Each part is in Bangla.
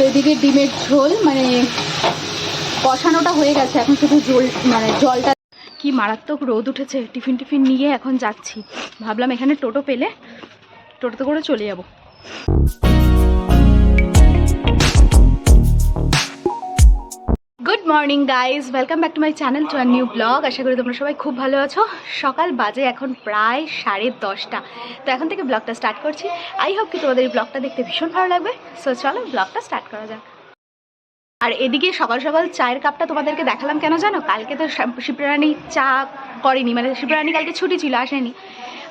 তো এদিকে ডিমের ঝোল মানে কষানোটা হয়ে গেছে, এখন শুধু জল মানে জলটা। কি মারাত্মক রোদ উঠেছে, টিফিন টিফিন নিয়ে এখন যাচ্ছি। ভাবলাম এখানে টোটো পেলে টোটোতে করে চলে যাব। Morning guys welcome back to my channel to our new blog আশা করি তোমরা সবাই খুব ভালো আছো। সকাল বাজে এখন প্রায় সাড়ে দশটা। তো এখন থেকে ব্লগটা স্টার্ট করছি। আই হোপ কি তোমাদের এই ব্লগটা দেখতে ভীষণ ভালো লাগবে। সো চলো ব্লগটা স্টার্ট করা যাক। আর এদিকে সকাল সকাল চায়ের কাপটা তোমাদেরকে দেখালাম কেন জানো? কালকে তো শিপ্রারানী চা করেনি। মানে শিপ্রারানী কালকে ছুটি ছিল, আসেনি।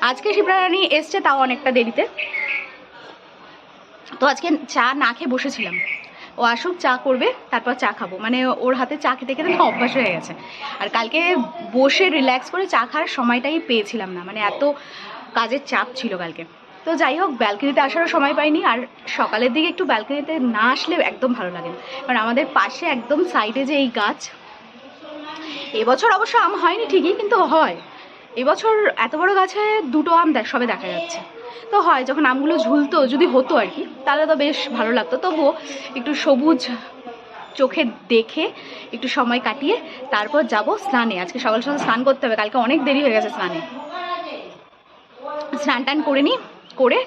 আজকে শিপ্রারানী এসছে তাও অনেকটা দেরিতে। তো আজকে চা না খেয়ে বসেছিলাম। ও আসুক, চা করবে, তারপর চা খাব। মানে ওর হাতে চা খেতে খেতে না অভ্যাস হয়ে গেছে। আর কালকে বসে রিল্যাক্স করে চা খাওয়ার সময়টাই পেয়েছিলাম না। মানে এত কাজের চাপ ছিল কালকে। তো যাই হোক, ব্যালকনিতে আসারও সময় পাইনি। আর সকালের দিকে একটু ব্যালকনিতে না আসলে একদম ভালো লাগে। কারণ আমাদের পাশে একদম সাইডে যে এই গাছ, এবছর অবশ্য আম হয়নি ঠিকই, কিন্তু হয়। এবছর এত বড় গাছে দুটো আম সবে দেখা যাচ্ছে। তো হয়, যখন আমগুলো ঝুলতো, যদি হতো আর কি, তাহলে তো বেশ ভালো লাগতো। তবুও একটু সবুজ চোখে দেখে একটু সময় কাটিয়ে তারপর যাব স্নানে। আজকে সকাল সকাল স্নান করতে হবে, কালকে অনেক দেরি হয়ে গেছে স্নানে। স্নান টান করে নিই, করে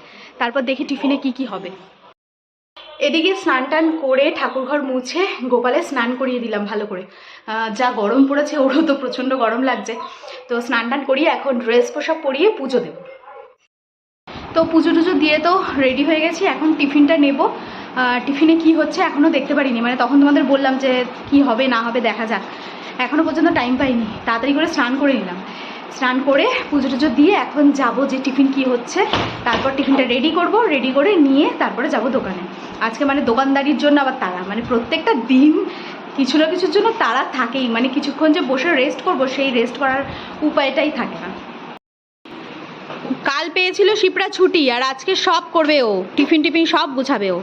তারপর দেখি টিফিনে কি কি হবে। এদিকে স্নান টান করে ঠাকুরঘর মুছে গোপালে স্নান করিয়ে দিলাম ভালো করে। যা গরম পড়েছে, ওরও তো প্রচণ্ড গরম লাগছে। তো স্নান টান করিয়ে এখন ড্রেস পোশাক পরিয়ে পুজো দেবো। তো পুজো টুজো দিয়ে তো রেডি হয়ে গেছি, এখন টিফিনটা নেব। টিফিনে কি হচ্ছে এখনও দেখতে পারিনি মানে তখন তোমাদের বললাম যে কি হবে না হবে দেখা যাক। এখনও পর্যন্ত টাইম পাইনি, তাড়াতাড়ি করে স্নান করে নিলাম। স্নান করে পুজো টুজো দিয়ে এখন যাব যে টিফিন কি হচ্ছে, তারপর টিফিনটা রেডি করব রেডি করে নিয়ে তারপরে যাব দোকানে। আজকে মানে দোকানদারির জন্য আবার তারা মানে প্রত্যেকটা দিন কিছু না কিছুর জন্য তারা থাকেই মানে কিছুক্ষণ যে বসে রেস্ট করব, সেই রেস্ট করার উপায়টাই থাকে না। কাল পেয়েছিল শিপরা ছুটি, আর আজকে সব করবে ও। টিফিন টিফিন সব গুছাবে ও।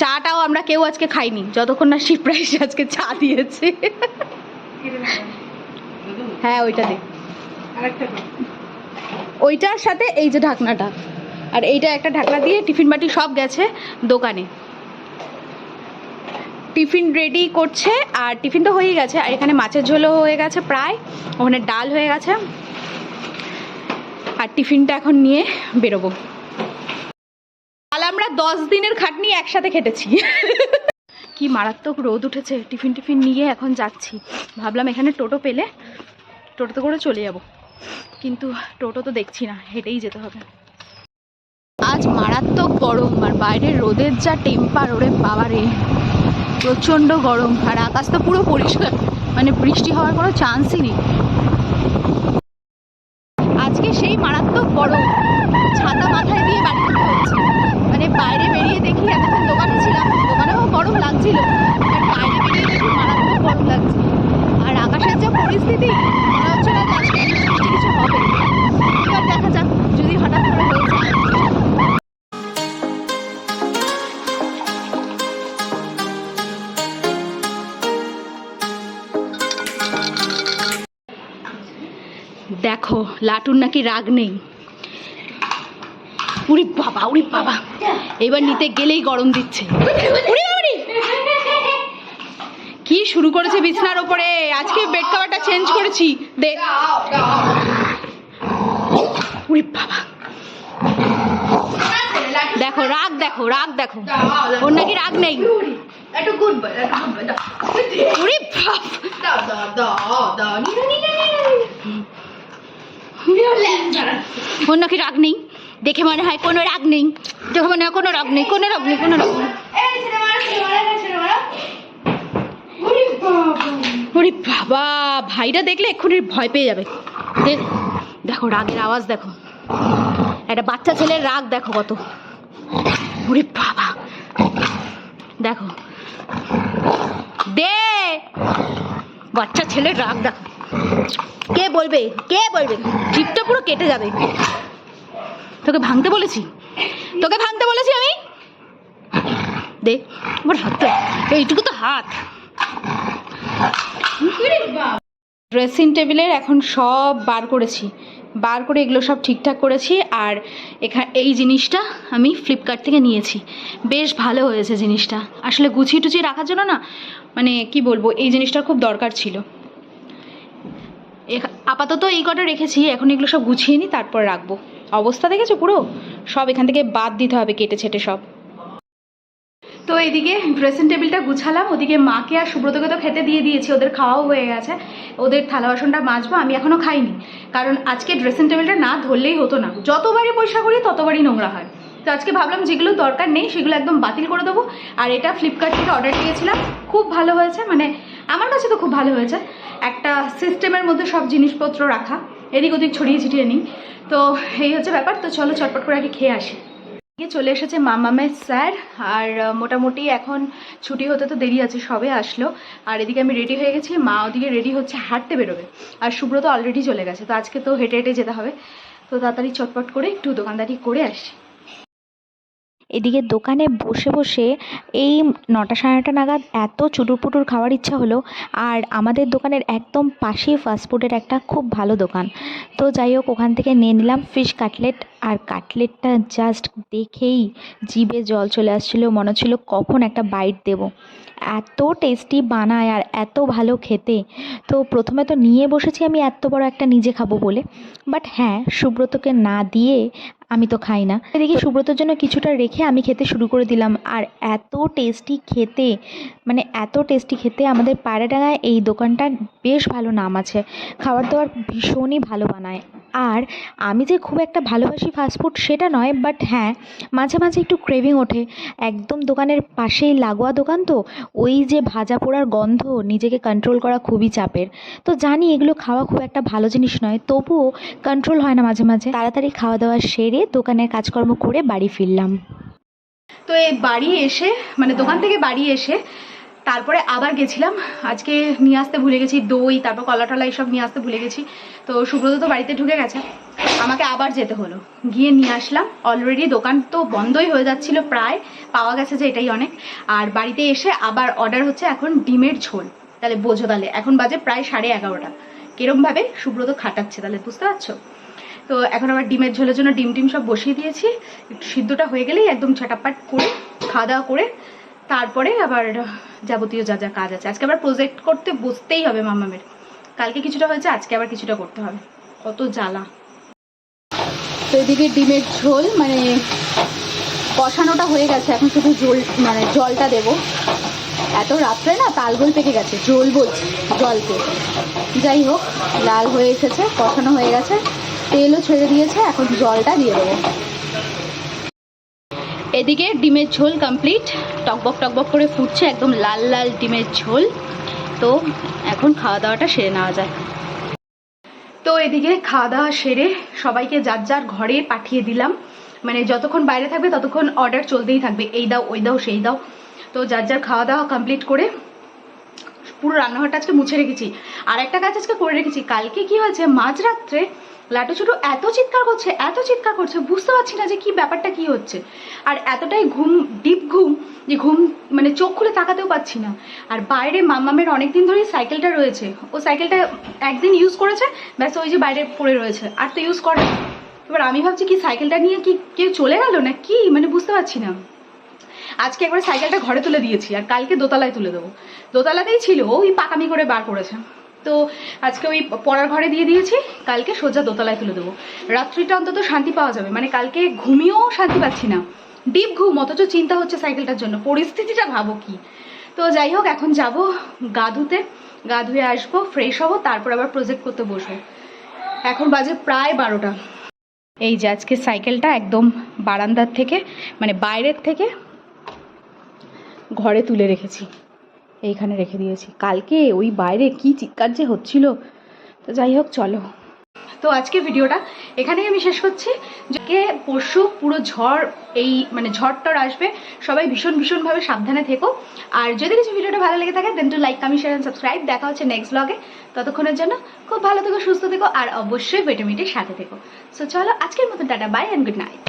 চাটাও আমরা কেউ আজকে খাইনি, যতক্ষণ না শিপরা এসে আজকে চা দিয়েছে। হ্যাঁ ওইটা দে। ওইটার সাথে এই যে ঢাকনাটা, আর এইটা একটা ঢাকনা দিয়ে টিফিন বাটি সব গেছে দোকানে। টিফিন রেডি করছে, আর টিফিন তো হয়েই গেছে, আর এখানে মাছের ঝোলও হয়ে গেছে প্রায়, ওখানে ডাল হয়ে গেছে। আর টিফিনটা এখন নিয়ে বেরোবো। কাল আমরা দশ দিনের খাটনি একসাথে খেটেছি। কি মারাত্মক রোদ উঠেছে, টিফিন টিফিন নিয়ে এখন যাচ্ছি। ভাবলাম এখানে টোটো পেলে টোটোতে করে চলে যাব। কিন্তু টোটো তো দেখছি না, হেঁটেই যেতে হবে। আজ মারাত্মক গরম আর বাইরের রোদের যা টেম্পার, ওরে বাবারে। প্রচণ্ড গরম আর আকাশ তো পুরো পরিষ্কার। মানে বৃষ্টি হওয়ার কোনো চান্সই নেই। সেই মারাত্মক গরম ছাতা মাথায় দিয়ে বাড়ি যেতে হচ্ছে মানে বাইরে বেরিয়ে দেখি এতক্ষণ দোকানে ছিলাম, দোকানেও গরম লাগছিল বাইরে বেরিয়ে দেখি মারাত্মক গরম লাগছে। আর আকাশের যা পরিস্থিতি লাটুর নাকি রাগ নেই উরি বাবা উরি বাবা এবার নিতে গেলেই গরম দিচ্ছে কি শুরু করেছে বিছনার ওপরে আজকে বেড কভারটা চেঞ্জ করেছি দে উরি বাবা দেখো রাগ দেখো রাগ দেখো ওর নাকি রাগ নেই ওর নাকি রাগ নেই? দেখে মনে হয় কোনো রাগ নেই। দেখে মনে হয় কোনো রাগ নেই, কোনো রাগ নেই, কোনো রাগ নেই। ওরে বাবা ভাইরা দেখলে এক্ষুনি ভয় পেয়ে যাবে। দেখো, রাগের আওয়াজ দেখো। একটা বাচ্চা ছেলের রাগ দেখো কত। ওরে বাবা। দেখো। দে, বাচ্চা ছেলের রাগ দেখো। কে বলবে? কে বলবে? জিপটা পুরো কেটে যাবে। তোকে ভাঙতে বলেছি। তোকে ভাঙতে বলেছি আমি? দে এইটুকু তো হাত। ড্রেসিং টেবিলের এখন সব বার করেছি। বার করে এগুলো সব ঠিকঠাক করেছি আর এখানে এই জিনিসটা আমি ফ্লিপকার্ট থেকে নিয়েছি। বেশ ভালো হয়েছে জিনিসটা। আসলে গুছিয়ে টুচিয়ে রাখার জন্য না মানে কি বলব, এই জিনিসটার খুব দরকার ছিল। আপাতত এই কটা রেখেছি, এখন এগুলো সব গুছিয়ে নিই তারপর রাখব। অবস্থা দেখেছ পুরো? সব এখান থেকে বাদ দিতে হবে কেটে ছেটে সব। তো এদিকে ড্রেসিং টেবিলটা গুছালাম, ওদিকে মাকে আর সুব্রতকে তো খেতে দিয়ে দিয়েছি, ওদের খাওয়াও হয়ে গেছে। ওদের থালা বাসনটা মাজবো, আমি এখনও খাইনি। কারণ আজকে ড্রেসিং টেবিলটা না ধরলেই হতো না। যতবারই পয়সা করি, ততবারই নোংরা হয়। তো আজকে ভাবলাম যেগুলো দরকার নেই, সেগুলো একদম বাতিল করে দেবো। আর এটা ফ্লিপকার্ট থেকে অর্ডার দিয়েছিলাম। খুব ভালো হয়েছে মানে আমার কাছে তো খুব ভালো হয়েছে। একটা সিস্টেমের মধ্যে সব জিনিসপত্র রাখা। এদিক ওদিক ছড়িয়ে ছিটিয়ে নিই। তো এই হচ্ছে ব্যাপার। তো চলো চটপট করে আগে খেয়ে আসি। চলে এসেছে মামামের স্যার। আর মোটামুটি এখন ছুটি হতে তো দেরি আছে, সবে আসলো। আর এদিকে আমি রেডি হয়ে গেছি। মা ওদিকে রেডি হচ্ছে, হাঁটতে বেরোবে। আর সুব্রত অলরেডি চলে গেছে। তো আজকে তো হেঁটে হেঁটে যেতে হবে। তো তাড়াতাড়ি চটপট করে একটু দোকানদারি করে আসি। এদিকে দোকানে বসে বসে এই নটা সাড়ে নটা নাগাদ এত চুটুর পুটুর খাওয়ার ইচ্ছা হলো আর আমাদের দোকানের একদম পাশেই ফাস্টফুডের একটা খুব ভালো দোকান। তো যাই হোক, ওখান থেকে নিয়ে নিলাম ফিশ কাটলেট আর কাটলেটটা জাস্ট দেখেই জিভে জল চলে আসছিল, মনে হচ্ছিল কখন একটা বাইট দেব। এত টেস্টি বানায় আর এত ভালো খেতে। তো প্রথমে তো নিয়ে বসেছি আমি এত বড় একটা নিজে খাব বলে। বাট হ্যাঁ সুব্রতকে না দিয়ে আমি তো খাই না। এদিকে সুব্রতর জন্য কিছুটা রেখে আমি খেতে শুরু করে দিলাম। আর এত টেস্টি খেতে মানে এত টেস্টি খেতে আমাদের পায়রাডাঙ্গায় এই দোকানটার বেশ ভালো নাম আছে। খাবার দাবার ভীষণই ভালো বানায়। আর আমি যে খুব একটা ভালোবাসি ফাস্টফুড সেটা নয় বাট হ্যাঁ মাঝে মাঝে একটু ক্রেভিং ওঠে। একদম দোকানের পাশেই লাগোয়া দোকান তো, ওই যে ভাজা পোড়ার গন্ধ নিজেকে কন্ট্রোল করা খুবই চাপের। তো জানি এগুলো খাওয়া খুব একটা ভালো জিনিস নয়, তবুও কন্ট্রোল হয় না মাঝে মাঝে। তাড়াতাড়ি খাওয়া দাওয়া সেরে দোকানের কাজকর্ম করে বাড়ি ফিরলাম। তো এই বাড়ি এসে মানে দোকান থেকে বাড়ি এসে, তারপরে আবার গেছিলাম। আজকে নিয়ে আসতে ভুলে গেছি, দই, তারপর কলা টলা এইসব নিয়ে আসতে ভুলে গেছি। তো সুব্রত তো বাড়িতে ঢুকে গেছে। আমাকে আবার যেতে হলো। গিয়ে নিয়ে আসলাম। অলরেডি দোকান তো বন্ধই হয়ে যাচ্ছিল প্রায়। পাওয়া গেছে যে এটাই অনেক। আর বাড়িতে এসে আবার অর্ডার হচ্ছে এখন ডিমের ঝোল। তাহলে বোঝো তাহলে, এখন বাজে প্রায় সাড়ে এগারোটা। কিরমভাবে সুব্রত খাটাচ্ছে তাহলে বুঝতে পারছ? তো এখন আবার ডিমের ঝোলের জন্য ডিম টিম সব বসিয়ে দিয়েছি। একটু সিদ্ধটা হয়ে গেলেই একদম ছাটাপাট করে খাওয়া দাওয়া করে তারপরে আবার যাবতীয় যা যা কাজ আছে। আজকে আবার প্রজেক্ট করতে বসতেই হবে মামামের। কালকে কিছুটা হয়েছে, আজকে আবার কিছুটা করতে হবে। কত জ্বালা। তো এদিকে ডিমের ঝোল মানে কষানোটা হয়ে গেছে। এখন শুধু ঝোল মানে জলটা দেবো। এত রাত্রে না তালগোল পেকে গেছে জল বলছি জলকে যাই হোক, লাল হয়ে এসেছে, কষানো হয়ে গেছে। তেলও ছেড়ে দিয়েছে, এখন জলটা দিয়ে দেবো। এদিকে ডিমের ঝোল কমপ্লিট টকবক টকবক করে ফুটছে, একদম লাল লাল ডিমের ঝোল। তো এখন খাওয়া দাওয়াটা সেরে নেওয়া যায় তো এদিকে খাওয়া দাওয়া সেরে সবাইকে যার যার ঘরে পাঠিয়ে দিলাম। মানে যতক্ষণ বাইরে থাকবে ততক্ষণ অর্ডার চলতেই থাকবে, এই দাও, ওই দাও, সেই দাও। তো যার যার খাওয়া দাওয়া কমপ্লিট করে পুরো রান্নাঘরটা আজকে মুছে রেখেছি। আর একটা কাজ আজকে করে রেখেছি। কালকে কি হয়েছে? মাঝরাত্রে লাটু ছোটো এত চিৎকার করছে, এত চিৎকার করছে, বুঝতে পারছি না যে কি ব্যাপারটা, কি হচ্ছে। আর এতটাই ঘুম, ডিপ ঘুম, যে ঘুম মানে চোখ খুলে তাকাতেও পাচ্ছি না। আর বাইরে মাম্মামের অনেক দিন ধরেই সাইকেলটা রয়েছে। ও সাইকেলটা একদিন ইউজ করেছে, ব্যাস ওই যে বাইরে পড়ে রয়েছে। আর তো ইউজ করে এবার আমি ভাবছি কি সাইকেলটা নিয়ে কি কেউ চলে গেল না কি মানে বুঝতে পারছি না। আজকে একবার সাইকেলটা ঘরে তুলে দিয়েছি, আর কালকে দোতলায় তুলে দেবো। দোতলাতেই ছিল, ওই পাকামি করে বার করেছে। তো আজকে ওই পড়ার ঘরে দিয়ে দিয়েছি, কালকে সোজা দোতলায় তুলে দেবো। রাত্রিটা অন্তত শান্তি পাওয়া যাবে মানে কালকে ঘুমিয়েও শান্তি পাচ্ছি না। ডিপ ঘুম, অথচ চিন্তা হচ্ছে সাইকেলটার জন্য, পরিস্থিতিটা ভাবো কি। তো যাই হোক, এখন যাব গা ধুতে গা ধুয়ে আসব ফ্রেশ হব, তারপর আবার প্রজেক্ট করতে বসবো। এখন বাজে প্রায় বারোটা। এই যে আজকে সাইকেলটা একদম বারান্দার থেকে মানে বাইরের থেকে ঘরে তুলে রেখেছি। এইখানে রেখে দিয়েছি। কালকে ওই বাইরে কি চিৎকার যে হচ্ছিল, তো যাই হোক, চলো। তো আজকে ভিডিওটা এখানেই আমি শেষ করছি। যে পরশু পুরো ঝড় এই মানে ঝড় টর আসবে, সবাই ভীষণ ভীষণভাবে সাবধানে থেকো। আর যদি কিছু ভিডিওটা ভালো লেগে থাকে then do like comment share and subscribe দেখা হচ্ছে নেক্সট ব্লগে ততক্ষণের জন্য খুব ভালো থেকো, সুস্থ থেকো, আর অবশ্যই ভিটামিনের সাথে থেকো। সো চলো, আজকের মতো tata bye and good night